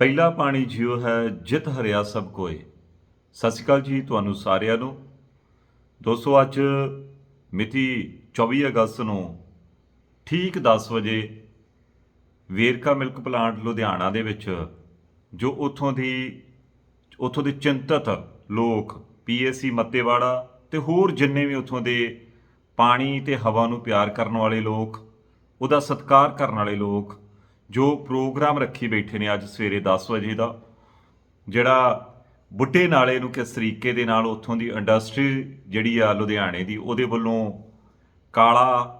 ਪਹਿਲਾ ਪਾਣੀ ਜਿਉ ਹੈ, ਜਿਤ ਹਰਿਆ ਸਭ ਕੋਏ। ਸਤਿ ਸ਼੍ਰੀ ਅਕਾਲ ਜੀ ਤੁਹਾਨੂੰ ਸਾਰਿਆਂ ਨੂੰ। ਦੋਸਤੋ, ਅੱਜ ਮਿਤੀ 24 ਅਗਸਤ ਨੂੰ ਠੀਕ 10 ਵਜੇ ਵੇਰਕਾ ਮਿਲਕ ਪਲਾਂਟ ਲੁਧਿਆਣਾ ਦੇ ਵਿੱਚ, ਜੋ ਉੱਥੋਂ ਦੀ, ਉੱਥੋਂ ਦੇ ਚਿੰਤਤ ਲੋਕ ਪੀਏਸੀ ਮੱਤੇਵਾੜਾ ਤੇ ਹੋਰ ਜਿੰਨੇ ਵੀ ਉੱਥੋਂ ਦੇ ਪਾਣੀ ਤੇ ਹਵਾ ਨੂੰ ਪਿਆਰ ਕਰਨ ਵਾਲੇ ਲੋਕ, ਉਹਦਾ ਸਤਿਕਾਰ ਕਰਨ ਵਾਲੇ ਲੋਕ ਜੋ ਪ੍ਰੋਗਰਾਮ ਰੱਖੀ ਬੈਠੇ ਨੇ ਅੱਜ ਸਵੇਰੇ 10 ਵਜੇ ਦਾ, ਜਿਹੜਾ ਬੁੱਢੇ ਨਾਲੇ ਨੂੰ ਕਿਸ ਤਰੀਕੇ ਦੇ ਨਾਲ ਉੱਥੋਂ ਦੀ ਇੰਡਸਟਰੀ ਜਿਹੜੀ ਆ ਲੁਧਿਆਣੇ ਦੀ, ਉਹਦੇ ਵੱਲੋਂ ਕਾਲਾ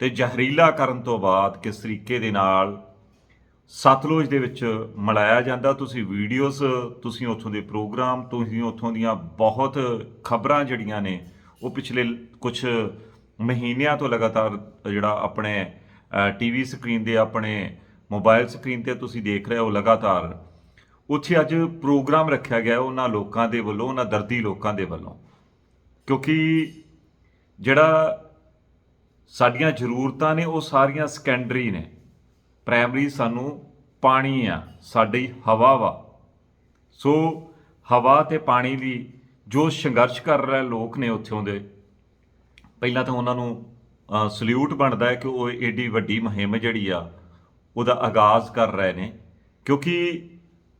ਤੇ ਜ਼ਹਿਰੀਲਾ ਕਰਨ ਤੋਂ ਬਾਅਦ ਕਿਸ ਤਰੀਕੇ ਦੇ ਨਾਲ ਸਤਲੁਜ ਦੇ ਵਿੱਚ ਮਿਲਾਇਆ ਜਾਂਦਾ। ਤੁਸੀਂ ਵੀਡੀਓਜ਼, ਤੁਸੀਂ ਉੱਥੋਂ ਦੇ ਪ੍ਰੋਗਰਾਮ, ਤੁਸੀਂ ਉੱਥੋਂ ਦੀਆਂ ਬਹੁਤ ਖਬਰਾਂ ਜਿਹੜੀਆਂ ਨੇ, ਉਹ ਪਿਛਲੇ ਕੁਝ ਮਹੀਨਿਆਂ ਤੋਂ ਲਗਾਤਾਰ ਜਿਹੜਾ ਆਪਣੇ ਟੀਵੀ ਸਕਰੀਨ ਦੇ ਆਪਣੇ ਮੋਬਾਈਲ ਸਕਰੀਨ ਤੇ ਤੁਸੀਂ ਦੇਖ ਰਹੇ ਹੋ ਲਗਾਤਾਰ। ਉੱਥੇ ਅੱਜ ਪ੍ਰੋਗਰਾਮ ਰੱਖਿਆ ਗਿਆ ਉਹਨਾਂ ਲੋਕਾਂ ਦੇ ਵੱਲੋਂ, ਉਹਨਾਂ ਦਰਦੀ ਲੋਕਾਂ ਦੇ ਵੱਲੋਂ। ਕਿਉਂਕਿ ਜਿਹੜਾ ਸਾਡੀਆਂ ਜ਼ਰੂਰਤਾਂ ਨੇ, ਉਹ ਸਾਰੀਆਂ ਸੈਕੰਡਰੀ ਨੇ। ਪ੍ਰਾਇਮਰੀ ਸਾਨੂੰ ਪਾਣੀ ਆ, ਸਾਡੀ ਹਵਾ ਵਾ। ਸੋ ਹਵਾ ਤੇ ਪਾਣੀ ਦੀ ਜੋ ਸੰਘਰਸ਼ ਕਰ ਰਹੇ ਲੋਕ ਨੇ ਉੱਥੋਂ ਦੇ, ਪਹਿਲਾਂ ਤਾਂ ਉਹਨਾਂ ਨੂੰ ਸਲੂਟ ਬਣਦਾ ਹੈ ਕਿ ਉਹ ਏਡੀ ਵੱਡੀ ਮੁਹਿੰਮ ਜਿਹੜੀ ਆ ਉਹਦਾ ਆਗਾਜ਼ ਕਰ ਰਹੇ ਨੇ, ਕਿਉਂਕਿ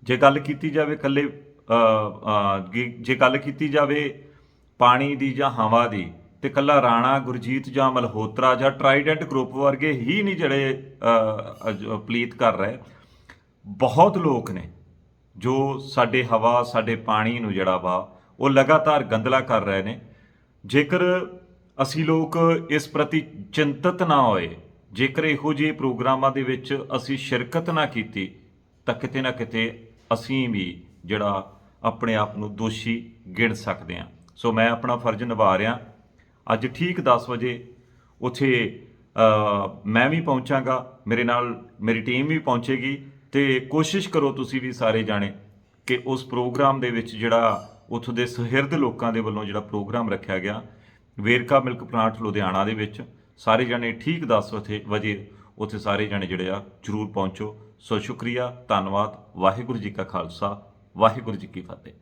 ਜੇ ਗੱਲ ਕੀਤੀ ਜਾਵੇ ਇਕੱਲੇ ਜੇ- ਗੱਲ ਕੀਤੀ ਜਾਵੇ ਪਾਣੀ ਦੀ ਜਾਂ ਹਵਾ ਦੀ, ਤੇ ਕੱਲਾ ਰਾਣਾ, ਗੁਰਜੀਤ ਜਾਂ ਮਲਹੋਤਰਾ ਜਾਂ ਟਰਾਈਡੈਂਟ ਗਰੁੱਪ ਵਰਗੇ ਹੀ ਨਹੀਂ ਜਿਹੜੇ ਪਲੀਤ ਕਰ ਰਹੇ, ਬਹੁਤ ਲੋਕ ਨੇ ਜੋ ਸਾਡੇ ਹਵਾ, ਸਾਡੇ ਪਾਣੀ ਨੂੰ ਜਿਹੜਾ ਵਾ, ਉਹ ਲਗਾਤਾਰ ਗੰਦਲਾ ਕਰ ਰਹੇ ਨੇ। ਜੇਕਰ ਅਸੀਂ ਲੋਕ ਇਸ ਪ੍ਰਤੀ ਚਿੰਤਤ ਨਾ ਹੋਏ ਜੇਕਰ ਇਹੋ ਜਿਹੇ ਪ੍ਰੋਗਰਾਮਾਂ ਦੇ ਵਿੱਚ ਅਸੀਂ ਸ਼ਿਰਕਤ ਨਾ ਕੀਤੀ, ਤਾਂ ਕਿਤੇ ਨਾ ਕਿਤੇ ਅਸੀਂ ਵੀ ਜਿਹੜਾ ਆਪਣੇ ਆਪ ਨੂੰ ਦੋਸ਼ੀ ਗਿਣ ਸਕਦੇ ਹਾਂ। ਸੋ ਮੈਂ ਆਪਣਾ ਫਰਜ਼ ਨਿਭਾ ਰਿਹਾ। ਅੱਜ ਠੀਕ 10 ਵਜੇ ਉੱਥੇ ਮੈਂ ਵੀ ਪਹੁੰਚਾਂਗਾ, ਮੇਰੇ ਨਾਲ ਮੇਰੀ ਟੀਮ ਵੀ ਪਹੁੰਚੇਗੀ ਤੇ ਕੋਸ਼ਿਸ਼ ਕਰੋ ਤੁਸੀਂ ਵੀ ਸਾਰੇ ਜਾਣੇ ਕਿ ਉਸ ਪ੍ਰੋਗਰਾਮ ਦੇ ਵਿੱਚ ਜਿਹੜਾ ਉੱਥੋਂ ਦੇ ਸਹਿਰਦ ਲੋਕਾਂ ਦੇ ਵੱਲੋਂ ਜਿਹੜਾ ਪ੍ਰੋਗਰਾਮ ਰੱਖਿਆ ਗਿਆ, ਵੇਰਕਾ ਮਿਲਕ ਪਲਾਂਟ ਲੁਧਿਆਣਾ ਦੇ ਵਿੱਚ ਸਾਰੇ ਜਾਣੇ ਠੀਕ 10 ਵਜੇ ਵਜੇ ਉੱਥੇ ਸਾਰੇ ਜਾਣੇ ਜਿਹੜੇ ਆ ਜਰੂਰ ਪਹੁੰਚੋ। ਸੋ ਸ਼ੁਕਰੀਆ, ਧੰਨਵਾਦ, ਵਾਹਿਗੁਰੂ ਜੀ ਕਾ ਖਾਲਸਾ, ਵਾਹਿਗੁਰੂ ਜੀ ਕੀ ਫਤਿਹ।